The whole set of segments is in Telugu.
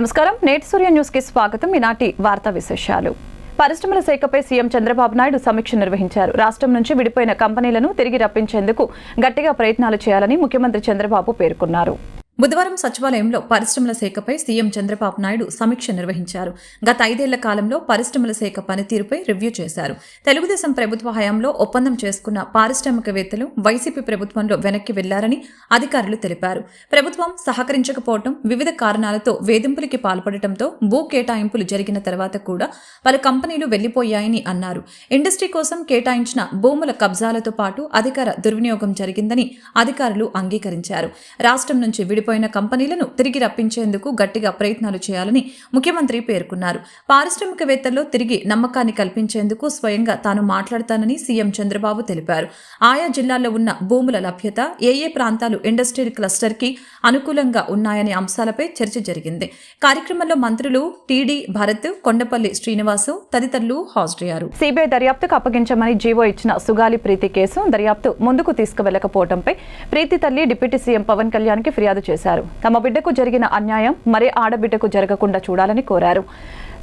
నమస్కారం. నేటి సూర్య న్యూస్కి స్వాగతం. ఈనాటి వార్తా విశేషాలు. పరిశ్రమల శాఖపై సీఎం చంద్రబాబు నాయుడు సమీక్ష నిర్వహించారు. రాష్ట్రం నుంచి విడిపోయిన కంపెనీలను తిరిగి రప్పించేందుకు గట్టిగా ప్రయత్నాలు చేయాలని ముఖ్యమంత్రి చంద్రబాబు పేర్కొన్నారు. బుధవారం సచివాలయంలో పరిశ్రమల శాఖపై సీఎం చంద్రబాబు నాయుడు సమీక్ష నిర్వహించారు. గత ఐదేళ్ళ కాలంలో పరిశ్రమల శాఖ పనితీరుపై రివ్యూ చేశారు. తెలుగుదేశం ప్రభుత్వ హయాంలో ఒప్పందం చేసుకున్న పారిశ్రామికవేత్తలు వైసీపీ ప్రభుత్వంలో వెనక్కి వెళ్ళారని అధికారులు తెలిపారు. ప్రభుత్వం సహకరించకపోవడం వివిధ కారణాలతో వేధింపులకి పాల్పడటంతో భూ కేటాయింపులు జరిగిన తర్వాత కూడా పలు కంపెనీలు వెళ్ళిపోయాయని అన్నారు. ఇండస్ట్రీ కోసం కేటాయించిన భూముల కబ్జాలతో పాటు అధికార దుర్వినియోగం జరిగిందని అధికారులు అంగీకరించారు. రాష్ట్రం నుంచి విడిపోయిన కంపెనీలను తిరిగి రప్పించేందుకు గట్టిగా ప్రయత్నాలు చేయాలని ముఖ్యమంత్రి పేర్కొన్నారు. పారిశ్రామికవేత్తల్లో తిరిగి నమ్మకాన్ని కల్పించేందుకు స్వయంగా తాను మాట్లాడతానని సీఎం చంద్రబాబు తెలిపారు. ఆయా జిల్లాల్లో ఉన్న భూముల లభ్యత ఏ ఏ ప్రాంతాలు ఇండస్ట్రియల్ క్లస్టర్కి అనుకూలంగా ఉన్నాయనే అంశాలపై చర్చ జరిగింది. కార్యక్రమంలో మంత్రులు టీడీ భరత్ కొండపల్లి శ్రీనివాసు తదితరులు హాజరయ్యారు. సిబిఐ దర్యాప్తుకు అప్పగించమని జీవో ఇచ్చిన సుగాలి ప్రీతి కేసు దర్యాప్తు ముందుకు తీసుకువెళ్ళకపోవడంపై ప్రీతి తల్లి డిప్యూటీ సీఎం పవన్ కళ్యాణ్కి ఫిర్యాదు చేశారు. తమ బిడ్డకు జరిగిన అన్యాయం మరే ఆడబిడ్డకు జరగకుండా చూడాలని కోరారు.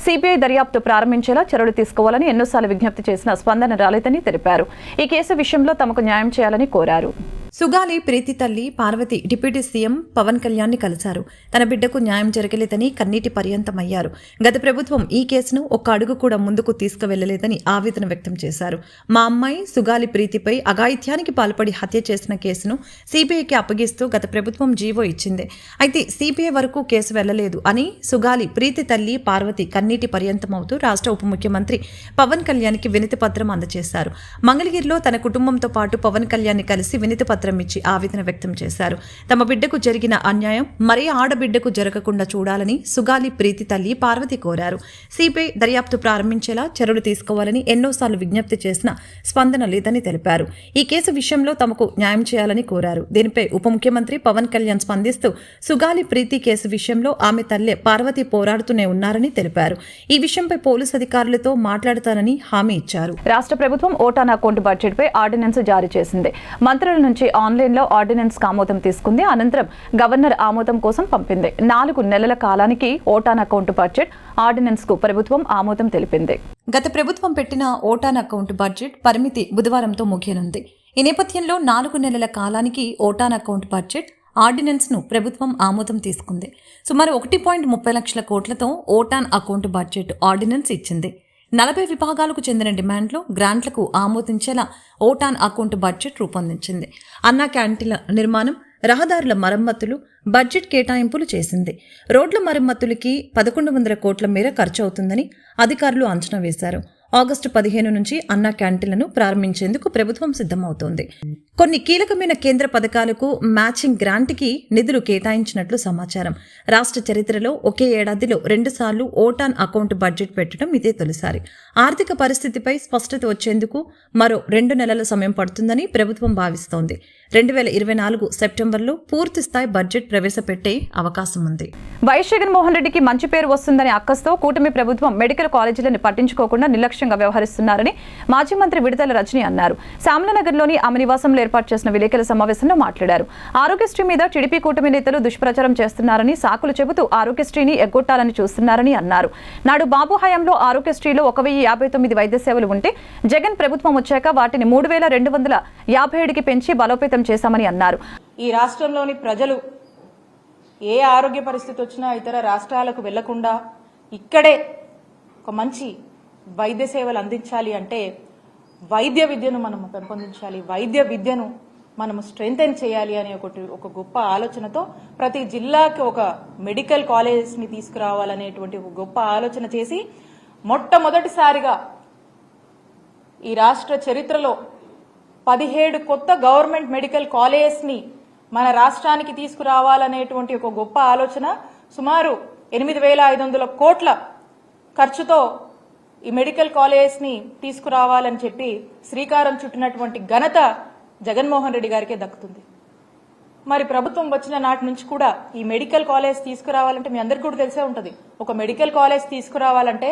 సిబిఐ దర్యాప్తు ప్రారంభించేలా చర్యలు తీసుకోవాలని ఎన్నోసార్లు విజ్ఞప్తి చేసిన స్పందన రాలేదని తెలిపారు. ఈ కేసు విషయంలో తమకు న్యాయం చేయాలని కోరారు. సుగాలి ప్రీతి తల్లి పార్వతి డిప్యూటీ సీఎం పవన్ కళ్యాణ్ని కలిశారు. తన బిడ్డకు న్యాయం జరగలేదని కన్నీటి పర్యంతమయ్యారు. గత ప్రభుత్వం ఈ కేసును ఒక్క అడుగు కూడా ముందుకు తీసుకువెళ్ళలేదని ఆవేదన వ్యక్తం చేశారు. మా అమ్మాయి సుగాలి ప్రీతిపై అఘాయిత్యానికి పాల్పడి హత్య చేసిన కేసును సిబిఐకి అప్పగిస్తూ గత ప్రభుత్వం జీవో ఇచ్చింది. అయితే సిబిఐ వరకు కేసు వెళ్ళలేదు అని సుగాలి ప్రీతి తల్లి పార్వతి కన్నీటి పర్యంతమవుతూ రాష్ట్ర ఉప ముఖ్యమంత్రి పవన్ కళ్యాణ్కి వినతి పత్రం అందజేశారు. మంగళగిరిలో తన కుటుంబంతో పాటు పవన్ కళ్యాణ్ కలిసి వినతి పత్రం ఇచ్చి ఆవేదన వ్యక్తం చేశారు. తమ బిడ్డకు జరిగిన అన్యాయం మరే ఆడబిడ్డకు జరగకుండా చూడాలని సుగాలి ప్రీతి తల్లి పార్వతి కోరారు. సిబిఐ దర్యాప్తు ప్రారంభించేలా చర్యలు తీసుకోవాలని ఎన్నోసార్లు విజ్ఞప్తి చేసిన స్పందన లేదని తెలిపారు. ఈ కేసు విషయంలో తమకు న్యాయం చేయాలని కోరారు. దీనిపై ఉప ముఖ్యమంత్రి పవన్ కళ్యాణ్ స్పందిస్తూ సుగాలి ప్రీతి కేసు విషయంలో ఆమె తల్లే పార్వతి పోరాడుతూనే ఉన్నారని తెలిపారు. ఈ విషయంపై పోలీసు అధికారులతో మాట్లాడతానని హామీ ఇచ్చారు. రాష్ట్ర ప్రభుత్వం ఓటాన్ అకౌంట్ బడ్జెట్ పై ఆర్డినెన్స్ జారీ చేసింది. మంత్రుల నుంచి ఆన్లైన్లో ఆర్డినెన్స్ ఆమోదం తీసుకుంది. అనంతరం గవర్నర్ ఆమోదం కోసం పంపింది. నాలుగు నెలల కాలానికి ఓటాన్ అకౌంట్ బడ్జెట్ ఆర్డినెన్స్కు ప్రభుత్వం ఆమోదం తెలిపింది. గత ప్రభుత్వం పెట్టిన ఓటాన్ అకౌంట్ బడ్జెట్ పరిమితి బుధవారంతో ముగియనుంది. ఈ నేపథ్యంలో నాలుగు నెలల కాలానికి ఓటాన్ అకౌంట్ బడ్జెట్ ఆర్డినెన్స్ను ప్రభుత్వం ఆమోదం తీసుకుంది. సుమారు ఒకటి పాయింట్ ముప్పై లక్షల కోట్లతో ఓటాన్ అకౌంట్ బడ్జెట్ ఆర్డినెన్స్ ఇచ్చింది. నలభై విభాగాలకు చెందిన డిమాండ్లు గ్రాంట్లకు ఆమోదించేలా ఓటాన్ అకౌంట్ బడ్జెట్ రూపొందించింది. అన్నా క్యాంటీన్ల నిర్మాణం రహదారుల మరమ్మతులు బడ్జెట్ కేటాయింపులు చేసింది. రోడ్ల మరమ్మతులకి పదకొండు వందల కోట్ల మేర ఖర్చు అవుతుందని అధికారులు అంచనా వేశారు. ఆగస్టు పదిహేను నుంచి అన్నా క్యాంటీన్లను ప్రారంభించేందుకు ప్రభుత్వం సిద్ధమవుతోంది. కొన్ని కీలకమైన కేంద్ర పథకాలకు మ్యాచింగ్ గ్రాంట్కి నిధులు కేటాయించినట్లు సమాచారం. రాష్ట్ర చరిత్రలో ఒకే ఏడాదిలో రెండుసార్లు ఓటాన్ అకౌంట్ బడ్జెట్ పెట్టడం ఇదే తొలిసారి. ఆర్థిక పరిస్థితిపై స్పష్టత వచ్చేందుకు మరో రెండు నెలల సమయం పడుతుందని ప్రభుత్వం భావిస్తోంది. రెండు వేల ఇరవై నాలుగు సెప్టెంబర్లో పూర్తి స్థాయి బడ్జెట్ ప్రవేశపెట్టే అవకాశం ఉంది వైఎస్ జగన్మోహన్ రెడ్డికి మంచి పేరు వస్తుందని అక్కస్తో కూటమి ప్రభుత్వం మెడికల్ కాలేజీలను పట్టించుకోకుండా నిర్లక్ష్యంగా వ్యవహరిస్తున్నారని మాజీ మంత్రి విడుదల రజని అన్నారు. శ్యామలనగర్లోని ఆమె నివాసంలో ఏర్పాటు చేసిన విలేకరుల సమావేశంలో మాట్లాడారు. ఆరోగ్యశ్రీ మీద టీడీపీ కూటమి నేతలు దుష్ప్రచారం చేస్తున్నారని సాకులు చెబుతూ ఆరోగ్యశ్రీని ఎగ్గొట్టాలని చూస్తున్నారని అన్నారు. నాడు బాబు హయాంలో ఆరోగ్యశ్రీలో ఒక వెయ్యి యాభై తొమ్మిది వైద్య సేవలు ఉంటే జగన్ ప్రభుత్వం వచ్చాక వాటిని మూడు వేల రెండు వందల యాభై ఏడుకి పెంచి బలోపేతం చేశామని అన్నారు. ఈ రాష్ట్రంలోని ప్రజలు ఏ ఆరోగ్య పరిస్థితి వచ్చినా ఇతర రాష్ట్రాలకు వెళ్ళకుండా ఇక్కడే ఒక మంచి వైద్య సేవలు అందించాలి అంటే వైద్య విద్యను మనం పెంపొందించాలి. వైద్య విద్యను మనము స్ట్రెంగ్తెన్ చేయాలి అనే ఒకటి ఒక గొప్ప ఆలోచనతో ప్రతి జిల్లాకి ఒక మెడికల్ కాలేజెస్ని తీసుకురావాలనేటువంటి ఒక గొప్ప ఆలోచన చేసి మొట్టమొదటిసారిగా ఈ రాష్ట్ర చరిత్రలో పదిహేడు కొత్త గవర్నమెంట్ మెడికల్ కాలేజెస్ని మన రాష్ట్రానికి తీసుకురావాలనేటువంటి ఒక గొప్ప ఆలోచన. సుమారు ఎనిమిది వేల ఐదు వందల కోట్ల ఖర్చుతో ఈ మెడికల్ కాలేజెస్ని తీసుకురావాలని చెప్పి శ్రీకారం చుట్టినటువంటి ఘనత జగన్మోహన్ రెడ్డి గారికే దక్కుతుంది. మరి ప్రభుత్వం వచ్చిన నాటి నుంచి కూడా ఈ మెడికల్ కాలేజ్ తీసుకురావాలంటే మీ అందరికీ కూడా తెలిసే ఉంటుంది. ఒక మెడికల్ కాలేజ్ తీసుకురావాలంటే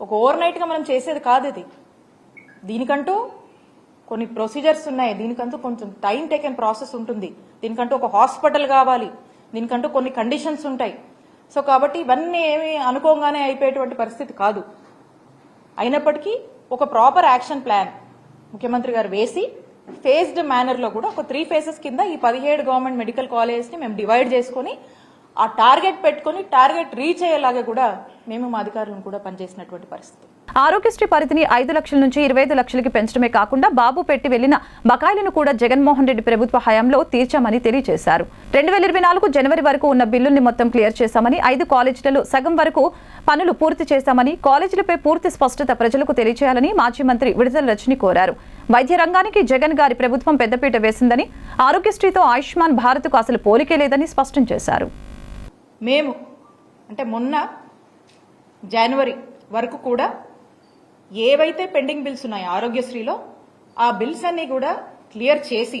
ఒక ఓవర్ నైట్గా మనం చేసేది కాదు ఇది. దీనికంటూ కొన్ని ప్రొసీజర్స్ ఉన్నాయి. దీనికంటూ కొంచెం టైం టేకెన్ ప్రాసెస్ ఉంటుంది. దీనికంటూ ఒక హాస్పిటల్ కావాలి. దీనికంటూ కొన్ని కండిషన్స్ ఉంటాయి. సో కాబట్టి ఇవన్నీ ఏమి అనుకోగానే అయిపోయేటువంటి పరిస్థితి కాదు. అయినప్పటికీ ఒక ప్రాపర్ యాక్షన్ ప్లాన్ ముఖ్యమంత్రి గారు వేసి ఫేజ్డ్ మేనర్లో కూడా ఒక త్రీ ఫేజెస్ కింద ఈ పదిహేడు గవర్నమెంట్ మెడికల్ కాలేజెస్ని మేము డివైడ్ చేసుకొని ఆ టార్గెట్ పెట్టుకొని టార్గెట్ రీచ్ అయ్యేలాగా కూడా మేము మా అధికారులను కూడా పనిచేసినటువంటి పరిస్థితి. ఆరోగ్యశ్రీ పరిధిని ఐదు లక్షల నుంచి ఇరవై ఐదు లక్షలకి పెంచడమే కాకుండా బాబు పెట్టి వెళ్ళిన బకాయిలను కూడా జగన్మోహన్ రెడ్డి ప్రభుత్వ హయాంలో తీర్చామని తెలియజేశారు. రెండు వేల ఇరవై నాలుగు జనవరి వరకు ఉన్న బిల్లుల్ని మొత్తం క్లియర్ చేశామని ఐదు కాలేజీలలో సగం వరకు పనులు పూర్తి చేశామని కాలేజీలపై పూర్తి స్పష్టత ప్రజలకు తెలియజేయాలని మాజీ మంత్రి విడుదల రజని కోరారు. వైద్య రంగానికి జగన్ గారి ప్రభుత్వం పెద్దపీట వేసిందని ఆరోగ్యశ్రీతో ఆయుష్మాన్ భారత్కు అసలు పోలికే లేదని స్పష్టం చేశారు. మేము అంటే మొన్న జనవరి వరకు కూడా ఏవైతే పెండింగ్ బిల్స్ ఉన్నాయో ఆరోగ్యశ్రీలో ఆ బిల్స్ అన్ని కూడా క్లియర్ చేసి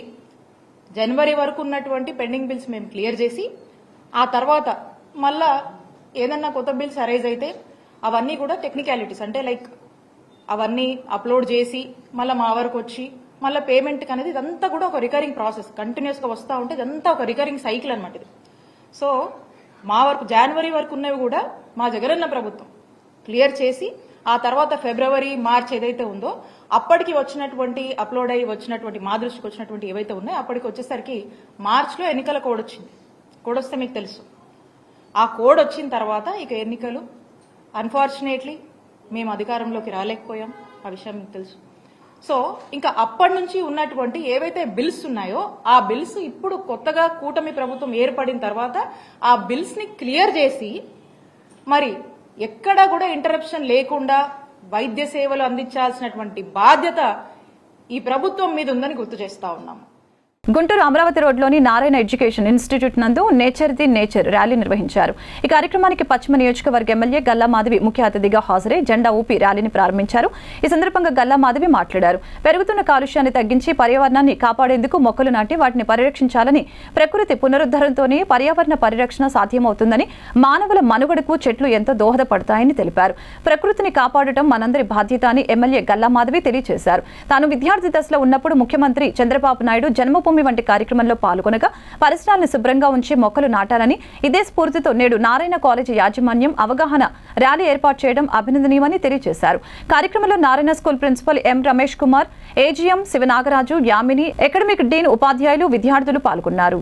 జనవరి వరకు ఉన్నటువంటి పెండింగ్ బిల్స్ మేము క్లియర్ చేసి ఆ తర్వాత మళ్ళా ఏదన్నా కొత్త బిల్స్ అరైజ్ అయితే అవన్నీ కూడా టెక్నికాలిటీస్ అంటే లైక్ అవన్నీ అప్లోడ్ చేసి మళ్ళీ మా వరకు వచ్చి మళ్ళీ పేమెంట్ అనేది ఇదంతా కూడా ఒక రికరింగ్ ప్రాసెస్ కంటిన్యూస్గా వస్తూ ఉంటే ఇదంతా ఒక రికరింగ్ సైకిల్ అనమాట ఇది. సో మా వరకు జనవరి వరకు ఉన్నవి కూడా మా జగనన్న ప్రభుత్వం క్లియర్ చేసి ఆ తర్వాత ఫిబ్రవరి మార్చ్ ఏదైతే ఉందో అప్పటికి వచ్చినటువంటి అప్లోడ్ అయ్యి వచ్చినటువంటి మా దృష్టికి వచ్చినటువంటి ఏవైతే ఉన్నాయో అప్పటికి వచ్చేసరికి మార్చ్లో ఎన్నికల కోడ్ వచ్చింది. కోడ్ వస్తే మీకు తెలుసు. ఆ కోడ్ వచ్చిన తర్వాత ఇక ఎన్నికలు అన్ఫార్చునేట్లీ మేము అధికారంలోకి రాలేకపోయాం. ఆ విషయం మీకు తెలుసు. సో ఇంకా అప్పటి నుంచి ఉన్నటువంటి ఏవైతే బిల్స్ ఉన్నాయో ఆ బిల్స్ ఇప్పుడు కొత్తగా కూటమి ప్రభుత్వం ఏర్పడిన తర్వాత ఆ బిల్స్ని క్లియర్ చేసి మరి ఎక్కడా కూడా ఇంటరప్షన్ లేకుండా వైద్య సేవలు అందించాల్సినటువంటి బాధ్యత ఈ ప్రభుత్వం మీద ఉందని గుర్తు చేస్తా ఉన్నాము. గుంటూరు అమరావతి రోడ్లోని నారాయణ ఎడ్యుకేషన్ ఇన్స్టిట్యూట్ నందు నేచర్ ది నేచర్ ర్యాలీ నిర్వహించారు. ఈ కార్యక్రమానికి పశ్చిమ నియోజకవర్గ ఎమ్మెల్యే గల్లా మాధవి ముఖ్య అతిథిగా హాజరై జెండా ఊపి ర్యాలీని ప్రారంభించారు. ఈ సందర్భంగా గల్లా మాధవి మాట్లాడారు. పెరుగుతున్న కాలుష్యాన్ని తగ్గించి పర్యావరణాన్ని కాపాడేందుకు మొక్కలు నాటి వాటిని పరిరక్షించాలని ప్రకృతి పునరుద్ధరణతోనే పర్యావరణ పరిరక్షణ సాధ్యమవుతుందని మానవుల మనుగడకు చెట్లు ఎంతో దోహదపడతాయని తెలిపారు. ప్రకృతిని కాపాడటం మనందరి బాధ్యత అని ఎమ్మెల్యే గల్లా మాధవి తెలియజేశారు తాను విద్యార్థి దశలో ఉన్నప్పుడు ముఖ్యమంత్రి చంద్రబాబు నాయుడు జన్మభూమి వంటి కార్యక్రమంలో పాల్గొనగా పరిసరాలను శుభ్రంగా ఉంచి మొక్కలు నాటాలని ఇదే స్ఫూర్తితో నేడు నారాయణ కాలేజీ యాజమాన్యం అవగాహన ర్యాలీ ఏర్పాటు చేయడం అభినందనీయమని తెలియజేశారు. కార్యక్రమంలో Narayana school principal M Ramesh Kumar AGM Sivanagaraju Yamini academic dean ఉపాధ్యాయులు విద్యార్థులు పాల్గొన్నారు.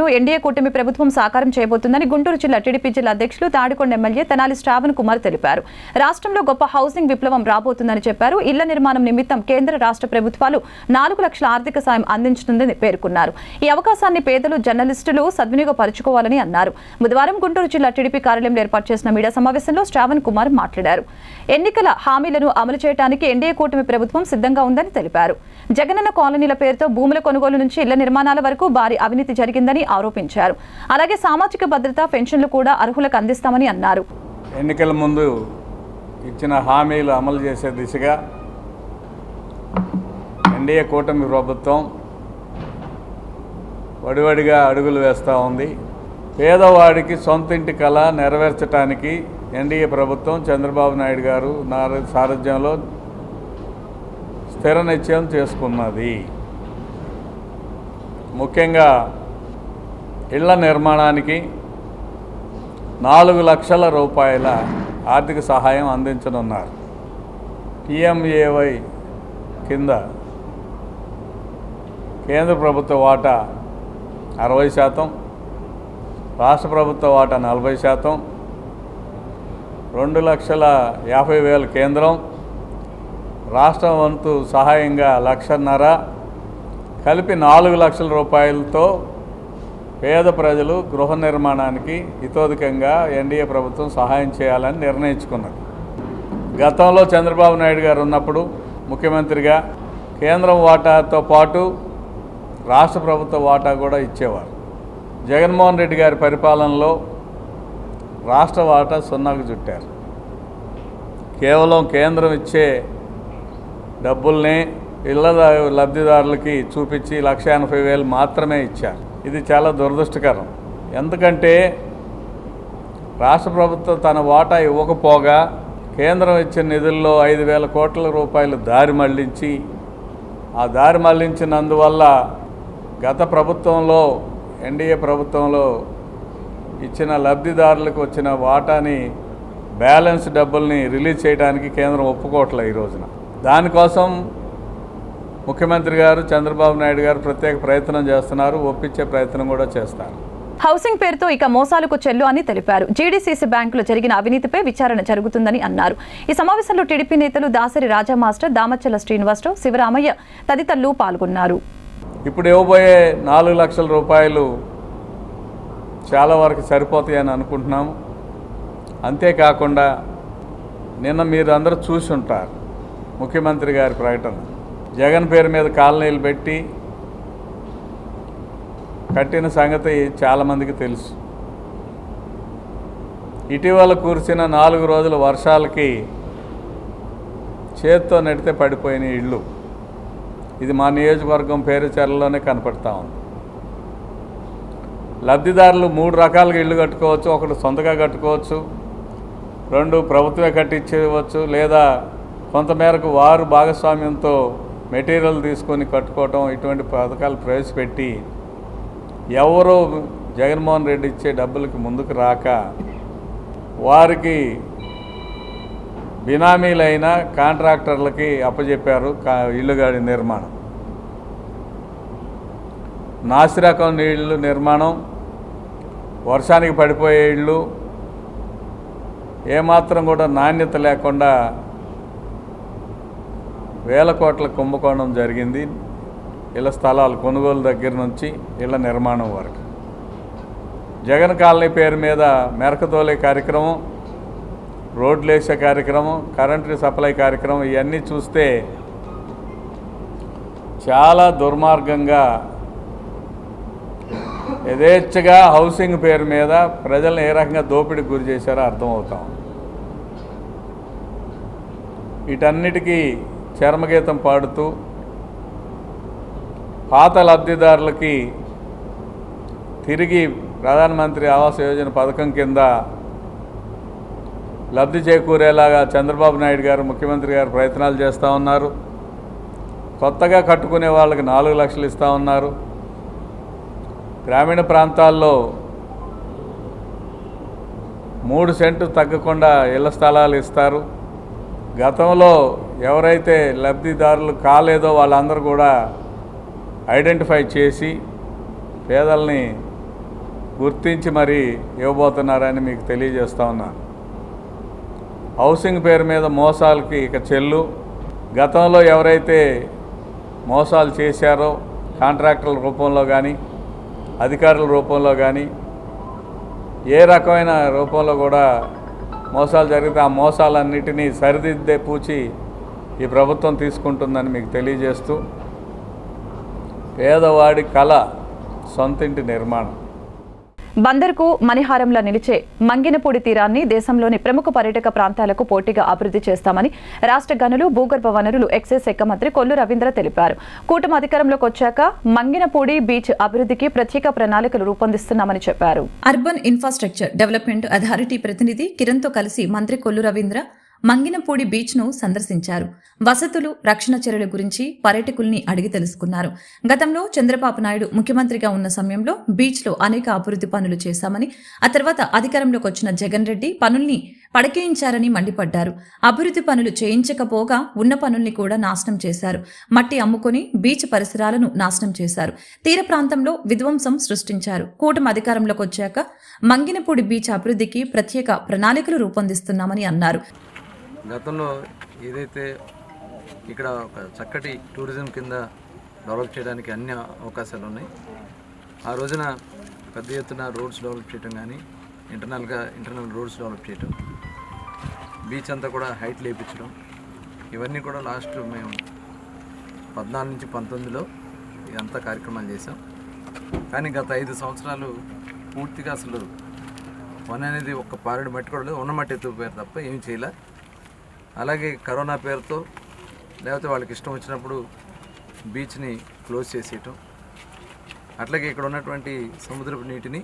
సొంతింటి ఎన్డీఏ కూటమి ప్రభుత్వం సాకారం చేయబోతుందని గుంటూరు జిల్లా టీడీపీ జిల్లా అధ్యక్షులు తాడికొండ ఎమ్మెల్యే తెనాలి శ్రావణ్ కుమార్ తెలిపారు. రాష్ట్రంలో గొప్ప హౌసింగ్ విప్లవం రాబోతుందని చెప్పారు. ఇళ్ళ నిర్మాణం నిమిత్తం కేంద్ర రాష్ట్ర ప్రభుత్వాలు నాలుగు లక్షల ఆర్థిక సాయం అందించనుందని పేర్కొన్నారు. ఈ అవకాశాన్ని పేదలు జర్నలిస్టులు సద్వినియోగపరుచుకోవాలని అన్నారు. బుధవారం గుంటూరు జిల్లా టీడీపీ కార్యాలయంలో ఏర్పాటు చేసిన మీడియా సమావేశంలో శ్రావణ్ కుమార్ మాట్లాడారు. ఎన్నికల హామీలను అమలు చేయడానికి ఎన్డీఏ కూటమి ప్రభుత్వం సిద్ధంగా ఉందని తెలిపారు. జగనన్న కాలనీల పేరుతో భూముల కొనుగోలు నుంచి ఇళ్ళ నిర్మాణాల వరకు భారీ అవినీతి జరిగిందని ఆరోపించారు. అలాగే సామాజిక భద్రత పెన్షన్లు కూడా అర్హులకు అందిస్తామని అన్నారు. ఎన్నికల ముందు ఇచ్చిన హామీలు అమలు చేసే దిశగా ఎన్డీఏ కూటమి ప్రభుత్వం వడివడిగా అడుగులు వేస్తూ ఉంది. పేదవాడికి సొంతింటి కళ నెరవేర్చడానికి ఎన్డీఏ ప్రభుత్వం చంద్రబాబు నాయుడు గారు నార సారథ్యంలో స్థిర నిశ్చయం చేసుకున్నది. ముఖ్యంగా ఇళ్ళ నిర్మాణానికి నాలుగు లక్షల రూపాయల ఆర్థిక సహాయం అందించనున్నారు. పిఎంఏవై కింద కేంద్ర ప్రభుత్వ వాటా అరవై శాతం రాష్ట్ర ప్రభుత్వ వాటా నలభై శాతం రెండు లక్షల యాభై వేల కేంద్రం రాష్ట్రం వంతు సహాయంగా లక్షన్నర కలిపి నాలుగు లక్షల రూపాయలతో పేద ప్రజలు గృహ నిర్మాణానికి హితోధికంగా ఎన్డీఏ ప్రభుత్వం సహాయం చేయాలని నిర్ణయించుకున్నది గతంలో చంద్రబాబు నాయుడు గారు ఉన్నప్పుడు ముఖ్యమంత్రిగా కేంద్రం వాటాతో పాటు రాష్ట్ర ప్రభుత్వ వాటా కూడా ఇచ్చేవారు. జగన్మోహన్ రెడ్డి గారి పరిపాలనలో రాష్ట్ర వాటా సున్నాకు చుట్టారు. కేవలం కేంద్రం ఇచ్చే డబ్బుల్ని ఇళ్ళ లబ్ధిదారులకి చూపించి లక్ష ఎనభై వేలు మాత్రమే ఇచ్చారు. ఇది చాలా దురదృష్టకరం. ఎందుకంటే రాష్ట్ర ప్రభుత్వం తన వాటా ఇవ్వకపోగా కేంద్రం ఇచ్చిన నిధుల్లో ఐదు వేల కోట్ల రూపాయలు దారి మళ్ళించి ఆ దారి మళ్ళించినందువల్ల గత ప్రభుత్వంలో ఎన్డీఏ ప్రభుత్వంలో ఇచ్చిన లబ్ధిదారులకు వచ్చిన వాటాని బ్యాలెన్స్ డబ్బుల్ని రిలీజ్ చేయడానికి కేంద్రం ఒప్పుకోవట్లే ఈ రోజున. దానికోసం ముఖ్యమంత్రి గారు చంద్రబాబు నాయుడు గారు ప్రత్యేక ప్రయత్నం చేస్తున్నారు ఒప్పించే ప్రయత్నం కూడా చేస్తారు. హౌసింగ్ పేరుతో ఇక మోసాలకు చెల్లు అని తెలిపారు. జీడీసీసీ బ్యాంకులో జరిగిన అవినీతిపై విచారణ జరుగుతుందని అన్నారు. ఈ సమావేశంలో టీడీపీ నేతలు దాసరి రాజా మాస్టర్ దామచల్ల శ్రీనివాసరావు శివరామయ్య తదితరులు పాల్గొన్నారు. ఇప్పుడు ఇవ్వబోయే నాలుగు లక్షల రూపాయలు చాలా వరకు సరిపోతాయని అనుకుంటున్నాము అంతేకాకుండా నిన్న మీరు అందరూ చూసి ఉంటారు ముఖ్యమంత్రి గారి ప్రకటన. జగన్ పేరు మీద కాలనీలు పెట్టి కట్టిన సంగతి చాలామందికి తెలుసు. ఇటీవల కురిసిన నాలుగు రోజుల వర్షాలకి చేత్తో నెడితే పడిపోయిన ఇళ్ళు. ఇది మా నియోజకవర్గం పేరుచర్లలోనే కనపడతా ఉంది. లబ్ధిదారులు మూడు రకాలుగా ఇళ్ళు కట్టుకోవచ్చు ఒకటి సొంతగా కట్టుకోవచ్చు రెండు ప్రభుత్వమే కట్టించేవచ్చు లేదా కొంతమేరకు వారు భాగస్వామ్యంతో మెటీరియల్ తీసుకొని కట్టుకోవటం ఇటువంటి పథకాలు ప్రవేశపెట్టి ఎవరో జగన్మోహన్ రెడ్డి ఇచ్చే డబ్బులకి ముందుకు రాక వారికి బినామీలైన కాంట్రాక్టర్లకి అప్పజెప్పారు కా ఇల్లుగాడి నిర్మాణం. నాసిరకం నీళ్ళు నిర్మాణం వర్షానికి పడిపోయే ఇళ్ళు ఏమాత్రం కూడా నాణ్యత లేకుండా వేల కోట్ల కుంభకోణం జరిగింది. ఇళ్ళ స్థలాలు కొనుగోలు దగ్గర నుంచి ఇళ్ళ నిర్మాణం వరకు. జగన్ కాలనీ పేరు మీద మెరకదోలే కార్యక్రమం రోడ్లు వేసే కార్యక్రమం కరెంటు సప్లై కార్యక్రమం ఇవన్నీ చూస్తే చాలా దుర్మార్గంగా యథేచ్ఛగా హౌసింగ్ పేరు మీద ప్రజలను ఏ రకంగా దోపిడీకి గురి చేశారో అర్థమవుతాం. వీటన్నిటికీ చర్మగీతం పాడుతూ పాత లబ్ధిదారులకి తిరిగి ప్రధానమంత్రి ఆవాస్ యోజన పథకం కింద లబ్ధి చేకూరేలాగా చంద్రబాబు నాయుడు గారు ముఖ్యమంత్రి గారు ప్రయత్నాలు చేస్తూ ఉన్నారు. కొత్తగా కట్టుకునే వాళ్ళకి నాలుగు లక్షలు ఇస్తూ ఉన్నారు. గ్రామీణ ప్రాంతాల్లో మూడు సెంటు తగ్గకుండా ఇళ్ళ స్థలాలు ఇస్తారు. గతంలో ఎవరైతే లబ్ధిదారులు కాలేదో వాళ్ళందరూ కూడా ఐడెంటిఫై చేసి పేదల్ని గుర్తించి మరి ఇవ్వబోతున్నారని మీకు తెలియజేస్తా ఉన్నాను హౌసింగ్ పేరు మీద మోసాలకి ఇక చెల్లు. గతంలో ఎవరైతే మోసాలు చేశారో కాంట్రాక్టర్ల రూపంలో కానీ అధికారుల రూపంలో కానీ ఏ రకమైన రూపంలో కూడా మోసాలు జరిగితే ఆ మోసాలన్నిటినీ సరిదిద్దే పూచి ఈ ప్రభుత్వం తీసుకుంటుందని మీకు తెలియజేస్తూ పేదవాడి కళ సొంతింటి నిర్మాణం. బందర్కు మణిహారంలో నిలిచే మంగినపూడి తీరాన్ని దేశంలోని ప్రముఖ పర్యాటక ప్రాంతాలకు పోటీగా అభివృద్ధి చేస్తామని రాష్ట్ర గనులు భూగర్భ వనరులు ఎక్సైజ్ శాఖ మంత్రి కొల్లు రవీంద్ర తెలిపారు. కూటమి అధికారంలోకి వచ్చాక మంగినపూడి బీచ్ అభివృద్ధికి ప్రత్యేక ప్రణాళికలు రూపొందిస్తున్నామని చెప్పారు. అర్బన్ ఇన్ఫ్రాస్ట్రక్చర్ డెవలప్మెంట్ అథారిటీ ప్రతినిధి కిరణ్తో కలిసి మంత్రి కొల్లు రవీంద్ర మంగినపూడి బీచ్ను సందర్శించారు. వసతులు రక్షణ చర్యల గురించి పర్యాటకుల్ని అడిగి తెలుసుకున్నారు. గతంలో చంద్రబాబు నాయుడు ముఖ్యమంత్రిగా ఉన్న సమయంలో బీచ్లో అనేక అభివృద్ధి పనులు చేశామని ఆ తర్వాత అధికారంలోకి వచ్చిన జగన్ రెడ్డి పనుల్ని పడకేయించారని మండిపడ్డారు. అభివృద్ధి పనులు చేయించకపోగా ఉన్న పనుల్ని కూడా నాశనం చేశారు. మట్టి అమ్ముకొని బీచ్ పరిసరాలను నాశనం చేశారు. తీర ప్రాంతంలో విధ్వంసం సృష్టించారు. కూటమి అధికారంలోకి వచ్చాక మంగినపూడి బీచ్ అభివృద్ధికి ప్రత్యేక ప్రణాళికలు రూపొందిస్తున్నామని అన్నారు. గతంలో ఏదైతే ఇక్కడ ఒక చక్కటి టూరిజం కింద డెవలప్ చేయడానికి అన్ని అవకాశాలు ఉన్నాయి ఆ రోజున పెద్ద ఎత్తున రోడ్స్ డెవలప్ చేయటం కానీ ఇంటర్నల్గా ఇంటర్నల్ రోడ్స్ డెవలప్ చేయటం బీచ్ అంతా కూడా హైట్ లేపించడం ఇవన్నీ కూడా లాస్ట్ మేము పద్నాలుగు నుంచి పంతొమ్మిదిలో ఇదంతా కార్యక్రమాలు చేసాం కానీ గత ఐదు సంవత్సరాలు పూర్తిగా అసలు పని అనేది ఒక్క పారెడు మట్టి కూడా లేదు ఉన్న మట్టి ఎత్తుకుపోయారు తప్ప ఏం చేయలే. అలాగే కరోనా పేరుతో లేకపోతే వాళ్ళకి ఇష్టం వచ్చినప్పుడు బీచ్ని క్లోజ్ చేసేయటం. అట్లాగే ఇక్కడ ఉన్నటువంటి సముద్రపు నీటిని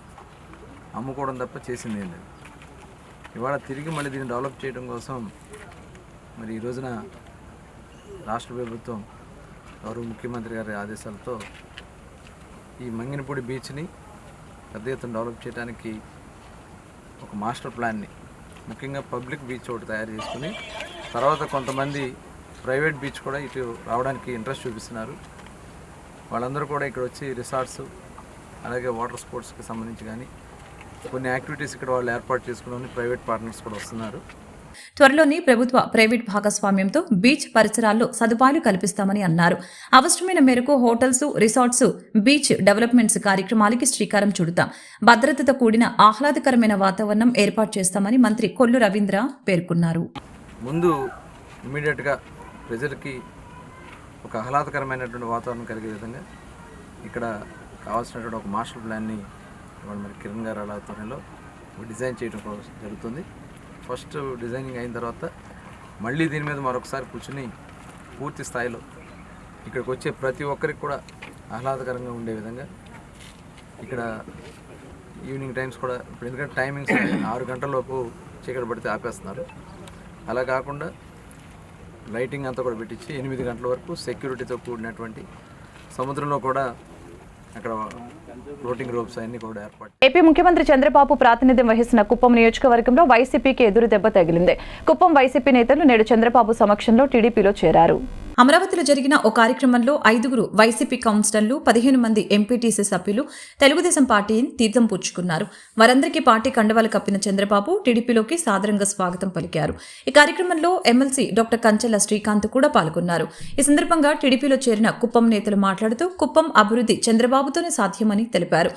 అమ్ముకోవడం తప్ప చేసింది ఏం లేదు. ఇవాళ తిరిగి మళ్ళీ దీన్ని డెవలప్ చేయడం కోసం మరి ఈ రోజున రాష్ట్ర ప్రభుత్వం గౌరవ ముఖ్యమంత్రి గారి ఆదేశాలతో ఈ మంగినపూడి బీచ్ని పెద్ద ఎత్తున డెవలప్ చేయడానికి ఒక మాస్టర్ ప్లాన్ని ముఖ్యంగా పబ్లిక్ బీచ్ ఒకటి తయారు చేసుకుని తర్వాత కొంతమంది ప్రైవేట్ బీచ్ కూడా ఇటు రావడానికి ఇంట్రెస్ట్ చూపిస్తున్నారు. వాళ్ళందరూ కూడా ఇక్కడ వచ్చి రిసార్ట్స్ అలాగే వాటర్ స్పోర్ట్స్కి సంబంధించి కానీ కొన్ని యాక్టివిటీస్ ఇక్కడ వాళ్ళు ఏర్పాటు చేసుకుని ప్రైవేట్ పార్ట్నర్స్ కూడా వస్తున్నారు. త్వరలోనే ప్రభుత్వ ప్రైవేట్ భాగస్వామ్యంతో బీచ్ పరిసరాల్లో సదుపాయాలు కల్పిస్తామని అన్నారు. అవసరమైన మేరకు హోటల్స్ రిసార్ట్స్ బీచ్ డెవలప్మెంట్స్ కార్యక్రమాలకి శ్రీకారం చుడతాం. భద్రతతో కూడిన ఆహ్లాదకరమైన వాతావరణం ఏర్పాటు చేస్తామని మంత్రి కొల్లు రవీంద్ర పేర్కొన్నారు. ముందు ఇమీడియట్గా ప్రజలకి ఒక ఆహ్లాదకరమైనటువంటి వాతావరణం కలిగే విధంగా ఇక్కడ కావాల్సినటువంటి ఒక మాస్టర్ ప్లాన్ని ఇవాళ మరి కిరణ్ గారు ఆధ్వర్యంలో డిజైన్ చేయడం జరుగుతుంది. ఫస్ట్ డిజైనింగ్ అయిన తర్వాత మళ్ళీ దీని మీద మరొకసారి కూర్చుని పూర్తి స్థాయిలో ఇక్కడికి వచ్చే ప్రతి ఒక్కరికి కూడా ఆహ్లాదకరంగా ఉండే విధంగా ఇక్కడ ఈవినింగ్ టైమ్స్ కూడా ఇప్పుడు ఎందుకంటే టైమింగ్స్ ఆరు గంటలలోపు చీకటి పడితే ఆపేస్తున్నారు. అలా కాకుండా లైటింగ్ అంతా కూడా పెట్టించి ఎనిమిది గంటల వరకు సెక్యూరిటీతో కూడినటువంటి సముద్రంలో కూడా అక్కడ అన్నీ కూడా ఏపీ ముఖ్యమంత్రి చంద్రబాబు ప్రాతినిధ్యం వహిస్తున్న కుప్పం నియోజకవర్గంలో వైసీపీకి ఎదురు దెబ్బ తగిలింది. కుప్పం వైసీపీ నేతలు నేడు చంద్రబాబు సమక్షంలో టీడీపీలో చేరారు. అమరావతిలో జరిగిన ఓ కార్యక్రమంలో ఐదుగురు వైసీపీ కౌన్సిలర్లు పదిహేను మంది ఎంపీటీసీ సభ్యులు తెలుగుదేశం పార్టీని తీర్థం పుచ్చుకున్నారు. వారందరికీ పార్టీ కండవాలు కప్పిన చంద్రబాబు టీడీపీలోకి సాదరంగా స్వాగతం పలికారు. ఈ కార్యక్రమంలో ఎమ్మెల్సీ డాక్టర్ కంచెల శ్రీకాంత్ కూడా పాల్గొన్నారు. ఈ సందర్భంగా టీడీపీలో చేరిన కుప్పం నేతలు మాట్లాడుతూ కుప్పం అభివృద్ధి చంద్రబాబుతోనే సాధ్యమని తెలిపారు.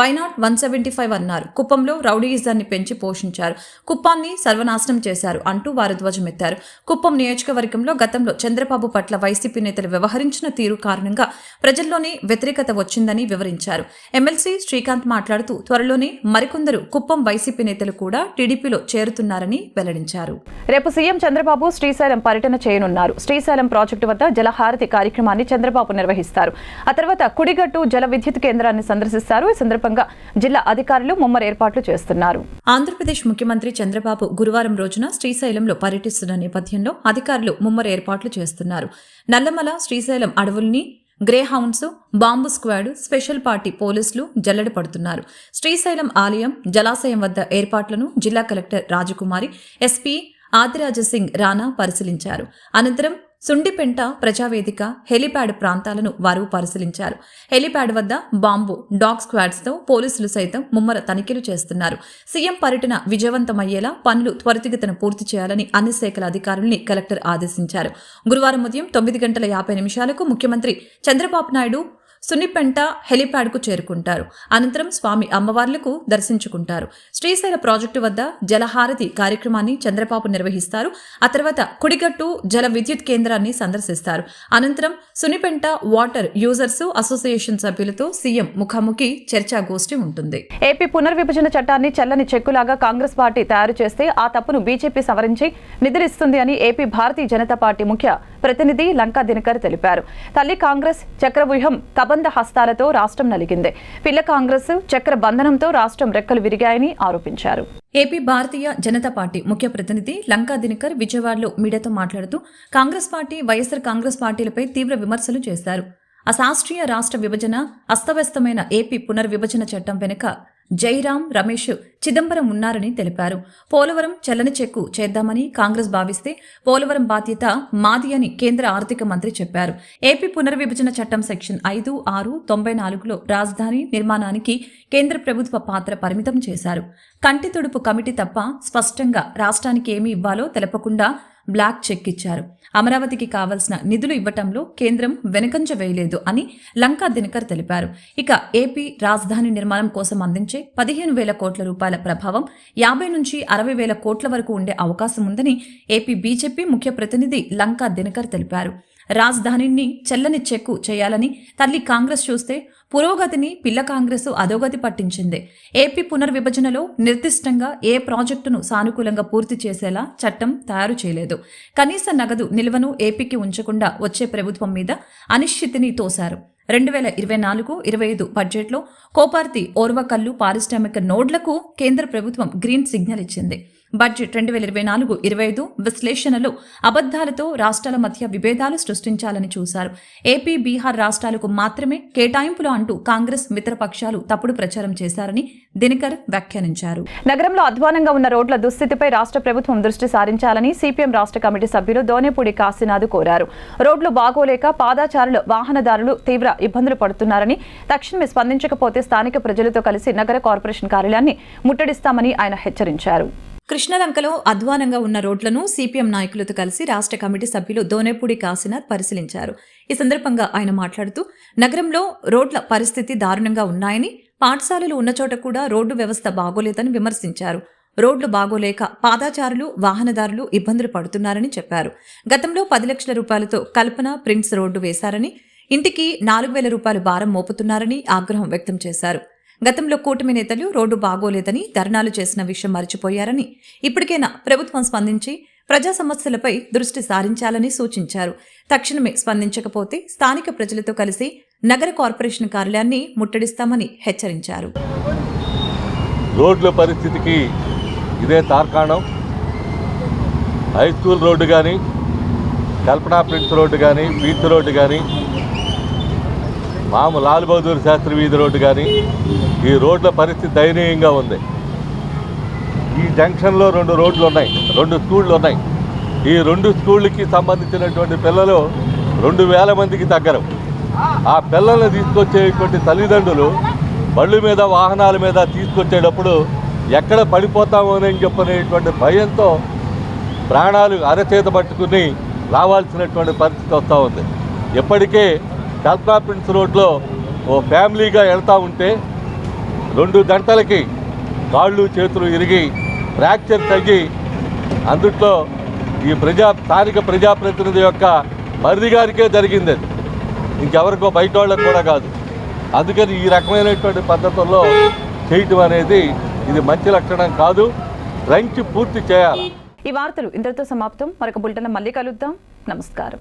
వైనాట్ వన్ సెవెంటీ ఫైవ్ అన్నారు. కుప్పంలో రౌడీయిజాన్ని పెంచి పోషించారు. కుప్పాన్ని సర్వనాశనం చేశారు అంటూ వారు ధ్వజమెత్తారు. కుప్పం నియోజకవర్గంలో గతంలో చంద్రబాబు పట్ల వైసీపీ నేతలు వ్యవహరించిన తీరు కారణంగా ప్రజల్లోనే వ్యతిరేకత వచ్చిందని వివరించారు. ఎమ్మెల్సీ శ్రీకాంత్ మాట్లాడుతూ త్వరలోనే మరికొందరు కుప్పం వైసీపీ నేతలు కూడా టీడీపీలో చేరుతున్నారని వెల్లడించారు. రేపు సీఎం చంద్రబాబు శ్రీశైలం పర్యటన చేయనున్నారు. శ్రీశైలం ప్రాజెక్టు వద్ద జలహారతి కార్యక్రమాన్ని చంద్రబాబు నిర్వహిస్తారు. ఆ తర్వాత కుడిగట్టు జల విద్యుత్ కేంద్రాన్ని సందర్శిస్తారు. ఈ సందర్భంగా జిల్లా అధికారులు ముమ్మర ఏర్పాట్లు చేస్తున్నారు. ఆంధ్రప్రదేశ్ ముఖ్యమంత్రి చంద్రబాబు గురువారం రోజున శ్రీశైలంలో పర్యటిస్తున్న నేపథ్యంలో అధికారులు ముమ్మర ఏర్పాట్లు చేస్తున్నారు. నల్లమల శ్రీశైలం అడవుల్ని greyhounds bomb squad special party పోలీసులు జల్లెడ పడుతున్నారు. శ్రీశైలం ఆలయం జలాశయం వద్ద ఏర్పాట్లను జిల్లా కలెక్టర్ రాజకుమారి ఎస్పీ ఆదిరాజ సింగ్ రాణా పరిశీలించారు. అనంతరం సుండిపెంట ప్రజావేదిక హెలిప్యాడ్ ప్రాంతాలను వారు పరిశీలించారు. హెలిప్యాడ్ వద్ద బాంబు డాగ్ స్క్వాడ్స్తో పోలీసులు సైతం ముమ్మర తనిఖీలు చేస్తున్నారు. సీఎం పర్యటన విజయవంతమయ్యేలా పనులు త్వరితగతిన పూర్తి చేయాలని అన్ని శాఖల అధికారుల్ని కలెక్టర్ ఆదేశించారు. గురువారం ఉదయం తొమ్మిది గంటల యాభై నిమిషాలకు ముఖ్యమంత్రి చంద్రబాబు నాయుడు సున్నిపెంట హెలిప్యాడ్కు చేరుకుంటారు. అనంతరం స్వామి అమ్మవార్లకు దర్శించుకుంటారు. శ్రీశైల ప్రాజెక్టు వద్ద జలహారతి కార్యక్రమాన్ని చంద్రబాబు నిర్వహిస్తారు. ఆ తర్వాత కుడిగట్టు జల విద్యుత్ కేంద్రాన్ని సందర్శిస్తారు. అనంతరం సునిపెంట వాటర్ యూజర్స్ అసోసియేషన్ సభ్యులతో సీఎం ముఖాముఖి చర్చాగోష్ఠి ఉంటుంది. ఏపీ పునర్విభజన చట్టాన్ని చెల్లని చెక్కులాగా కాంగ్రెస్ పార్టీ తయారు చేస్తే ఆ తప్పును బీజేపీ సవరించి నిధులిస్తుంది అని ఏపీ భారతీయ జనతా పార్టీ ముఖ్య ప్రతినిధి లంకా దినకర్ తెలిపారు. తల్లి కాంగ్రెస్ చక్రవ్యూహం కబంధ హస్తాలతో రాష్ట్రం నలిగింది. పిల్ల కాంగ్రెస్ చక్ర బంధనంతో రాష్ట్రం రెక్కలు విరిగాయని ఆరోపించారు. ఏపీ భారతీయ జనతా పార్టీ ముఖ్య ప్రతినిధి లంకా దినకర్ విజయవాడలో మీడియాతో మాట్లాడుతూ కాంగ్రెస్ పార్టీ వైఎస్సార్ కాంగ్రెస్ పార్టీలపై తీవ్ర విమర్శలు చేశారు. అశాస్త్రీయ రాష్ట్ర విభజన అస్తవ్యస్తమైన ఏపీ పునర్విభజన చట్టం వెనుక జైరాం రమేష్ చిదంబరం ఉన్నారని తెలిపారు. పోలవరం చెల్లని చెక్కు చేద్దామని కాంగ్రెస్ భావిస్తే పోలవరం బాధ్యత మాది అని కేంద్ర ఆర్థిక మంత్రి చెప్పారు. ఏపీ పునర్విభజన చట్టం సెక్షన్ ఐదు ఆరు తొంభై నాలుగులో రాజధాని నిర్మాణానికి కేంద్ర ప్రభుత్వ పాత్ర పరిమితం చేశారు. కంటి తుడుపు కమిటీ తప్ప స్పష్టంగా రాష్ట్రానికి ఏమి ఇవ్వాలో తెలపకుండా బ్లాక్ చెక్ ఇచ్చారు. అమరావతికి కావలసిన నిధులు ఇవ్వటంలో కేంద్రం వెనుకంజ వేయలేదు అని లంకా దినకర్ తెలిపారు. ఇక ఏపీ రాజధాని నిర్మాణం కోసం అందించే పదిహేను వేల కోట్ల రూపాయల ప్రభావం యాభై నుంచి అరవై వేల కోట్ల వరకు ఉండే అవకాశం ఉందని ఏపీ బీజేపీ ముఖ్య ప్రతినిధి లంకా దినకర్ తెలిపారు. రాజధానిని చెల్లని చెక్కు చేయాలని తల్లి కాంగ్రెస్ చూస్తే పురోగతిని పిల్ల కాంగ్రెసు అధోగతి పట్టించింది. ఏపీ పునర్విభజనలో నిర్దిష్టంగా ఏ ప్రాజెక్టును సానుకూలంగా పూర్తి చేసేలా చట్టం తయారు చేయలేదు. కనీస నగదు నిల్వను ఏపీకి ఉంచకుండా వచ్చే ప్రభుత్వం మీద అనిశ్చితిని తోశారు. రెండు వేల ఇరవై నాలుగు ఇరవై ఐదు బడ్జెట్లో కోపార్తి ఓర్వకల్లు పారిశ్రామిక నోడ్లకు కేంద్ర ప్రభుత్వం గ్రీన్ సిగ్నల్ ఇచ్చింది. బడ్జెట్ రెండు వేల ఇరవై నాలుగు ఇరవై ఐదు విశ్లేషణలో అబద్ధాలతో రాష్ట్రాల మధ్య విభేదాలు సృష్టించాలని చూశారు. ఏపీ బీహార్ రాష్ట్రాలకు మాత్రమే కేటాయింపులు అంటూ కాంగ్రెస్ మిత్రపక్షాలు తప్పుడు ప్రచారం చేశారని దినకర్ వ్యాఖ్యానించారు. నగరంలో అధ్వానంగా ఉన్న రోడ్ల దుస్థితిపై రాష్ట్ర ప్రభుత్వం దృష్టి సారించాలని సిపిఎం రాష్ట్ర కమిటీ సభ్యులు దోనేపూడి కాశీనాథ్ కోరారు. రోడ్లు బాగోలేక పాదాచారులు వాహనదారులు తీవ్ర ఇబ్బందులు పడుతున్నారని తక్షణమే స్పందించకపోతే స్థానిక ప్రజలతో కలిసి నగర కార్పొరేషన్ కార్యాలయాన్ని ముట్టడిస్తామని ఆయన హెచ్చరించారు. కృష్ణలంకలో అధ్వానంగా ఉన్న రోడ్లను సిపిఎం నాయకులతో కలిసి రాష్ట్ర కమిటీ సభ్యులు దోనేపూడి కాశీనాథ్ పరిశీలించారు. ఈ సందర్భంగా ఆయన మాట్లాడుతూ నగరంలో రోడ్ల పరిస్థితి దారుణంగా ఉన్నాయని పాఠశాలలు ఉన్న చోట కూడా రోడ్డు వ్యవస్థ బాగోలేదని విమర్శించారు. రోడ్లు బాగోలేక పాదాచారులు వాహనదారులు ఇబ్బందులు పడుతున్నారని చెప్పారు. గతంలో పది లక్షల రూపాయలతో కల్పన ప్రిన్స్ రోడ్డు వేశారని ఇంటికి నాలుగు వేల రూపాయలు భారం మోపుతున్నారని ఆగ్రహం వ్యక్తం చేశారు. గతంలో కూటమి నేతలు రోడ్డు బాగోలేదని ధర్నాలు చేసిన విషయం మర్చిపోయారని ఇప్పటికైనా ప్రభుత్వం స్పందించి ప్రజా సమస్యలపై దృష్టి సారించాలని సూచించారు. తక్షణమే స్పందించకపోతే స్థానిక ప్రజలతో కలిసి నగర కార్పొరేషన్ కార్యాలయాన్ని ముట్టడిస్తామని హెచ్చరించారు. రోడ్ల పరిస్థితికి ఇదే తార్కాణం. హై స్కూల్ రోడ్డు కానీ కల్పనా ప్రిన్స్ రోడ్డు కానీ బీచ్ రోడ్డు కానీ మాము లాల్ బహదూర్ శాస్త్రి వీధి రోడ్డు కానీ ఈ రోడ్ల పరిస్థితి దయనీయంగా ఉంది. ఈ జంక్షన్లో రెండు రోడ్లు ఉన్నాయి రెండు స్కూళ్ళు ఉన్నాయి. ఈ రెండు స్కూళ్ళకి సంబంధించినటువంటి పిల్లలు రెండు వేల మందికి దగ్గర ఆ పిల్లల్ని తీసుకొచ్చేటువంటి తల్లిదండ్రులు బళ్ళు మీద వాహనాల మీద తీసుకొచ్చేటప్పుడు ఎక్కడ పడిపోతామో అని చెప్పనేటువంటి భయంతో ప్రాణాలు అరచేత పట్టుకుని రావాల్సినటువంటి పరిస్థితి వస్తూ ఉంది. ఇప్పటికే కల్పనా ప్రిన్స్ రోడ్లో ఓ ఫ్యామిలీగా వెళ్తూ ఉంటే రెండు గంటలకి కాళ్ళు చేతులు ఇరిగి ఫ్రాక్చర్ తగ్గి అందుట్లో ఈ ప్రజా స్థానిక ప్రజాప్రతినిధి యొక్క మరిది గారికే జరిగింది అది. ఇంకెవరికో బయట వాళ్ళకు కూడా కాదు. అందుకని ఈ రకమైనటువంటి పద్ధతుల్లో చేయటం అనేది ఇది మంచి లక్షణం కాదు. రంచి పూర్తి చేయాలి. ఈ వార్తలు ఇంతటితో సమాప్తం. మరొక బులెటిన్ మళ్ళీ కలుద్దాం. నమస్కారం.